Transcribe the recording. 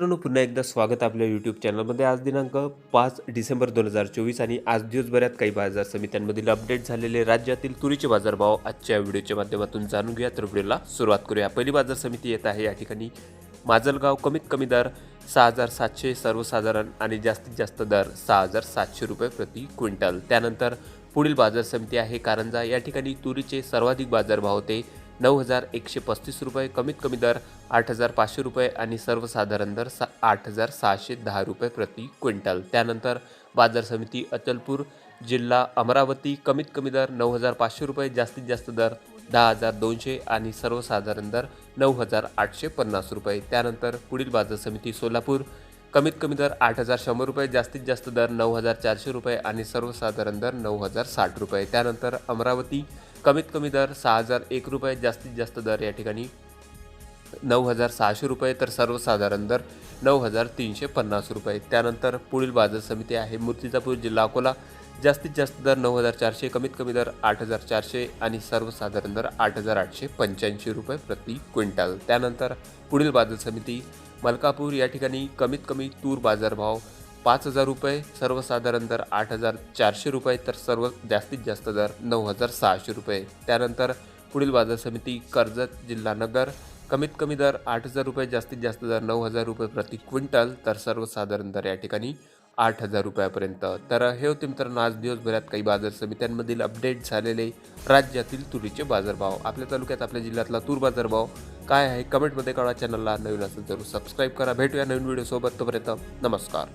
मित्रांनो पुन्हा एकदा स्वागत आपल्या यूट्यूब चॅनलमध्ये आज दिनांक पाच डिसेंबर दोन हजार चोवीस आणि आज दिवसभरात काही बाजार समित्यांमधील अपडेट झालेले राज्यातील तुरीचे बाजारभाव आजच्या व्हिडिओच्या माध्यमातून जाणून घेऊया. तर व्हिडिओला सुरुवात करूया. पहिली बाजार समिती येत आहे. या ठिकाणी माजलगाव कमीत कमी दर सहा हजार सातशे सर्वसाधारण आणि जास्तीत जास्त दर सहा हजार सातशे रुपये प्रति क्विंटल. त्यानंतर पुढील बाजार समिती आहे कारंजा. या ठिकाणी तुरीचे सर्वाधिक बाजारभाव होते. नऊ हजार एकशे पस्तीस रुपये कमीत कमी दर आठ हजार पाचशे रुपये आणि सर्वसाधारण दर सा आठ हजार सहाशे दहा रुपये प्रति क्विंटल. त्यानंतर बाजार समिती अचलपूर जिल्हा अमरावती कमीत कमी दर नऊ हजार पाचशे रुपये जास्तीत जास्त दर दहा हजार दोनशे आणि सर्वसाधारण दर नऊ हजार आठशे पन्नास रुपये. त्यानंतर पुढील बाजार समिती सोलापूर कमीत कमी दर आठ हजार शंभर रुपये जास्तीत जास्त दर नऊ हजार चारशे रुपये आणि सर्वसाधारण दर नऊ हजार साठ रुपये. त्यानंतर अमरावती कमीत कमी दर सहा हजार एक रुपये जास्तीत जास्त दर या ठिकाणी नऊ हजार सहाशे रुपये तर सर्वसाधारण दर नऊ हजार तीनशे पन्नास रुपये. त्यानंतर पुढील बाजार समिती आहे मूर्तिजापूर जिल्हा अकोला. जास्तीत जास्त दर नऊ हजार चारशे कमीत कमी दर आठ हजार चारशे आणि सर्वसाधारण दर आठ हजार आठशे पंच्याऐंशी रुपये प्रति क्विंटल. त्यानंतर पुढील बाजार समिती मलकापूर या ठिकाणी कमीत कमी तूर बाजारभाव पाच हजार रुपये सर्वसाधारण दर आठ हजार चारशे रुपये तर सर्व जास्तीत जास्त दर नऊ हजार सहाशे रुपये. त्यानंतर पुढील बाजार समिती कर्जत जिल्हा नगर कमीत कमी दर आठ हजार रुपये जास्तीत जास्त दर नऊ हजार रुपये प्रति क्विंटल तर सर्वसाधारण दर या ठिकाणी आठ हजार रुपयापर्यंत. तर हे होते मित्रांनो आज दिवसभरात काही बाजार समित्यांमधील अपडेट झालेले राज्यातील तुरीचे बाजारभाव. आपल्या तालुक्यात आपल्या जिल्ह्यातला तूर बाजारभाव काय आहे कमेंटमध्ये कळवा चॅनलला नवीन असेल जरूर सबस्क्राईब करा. भेटूया नवीन व्हिडिओसोबत तोपर्यंत नमस्कार.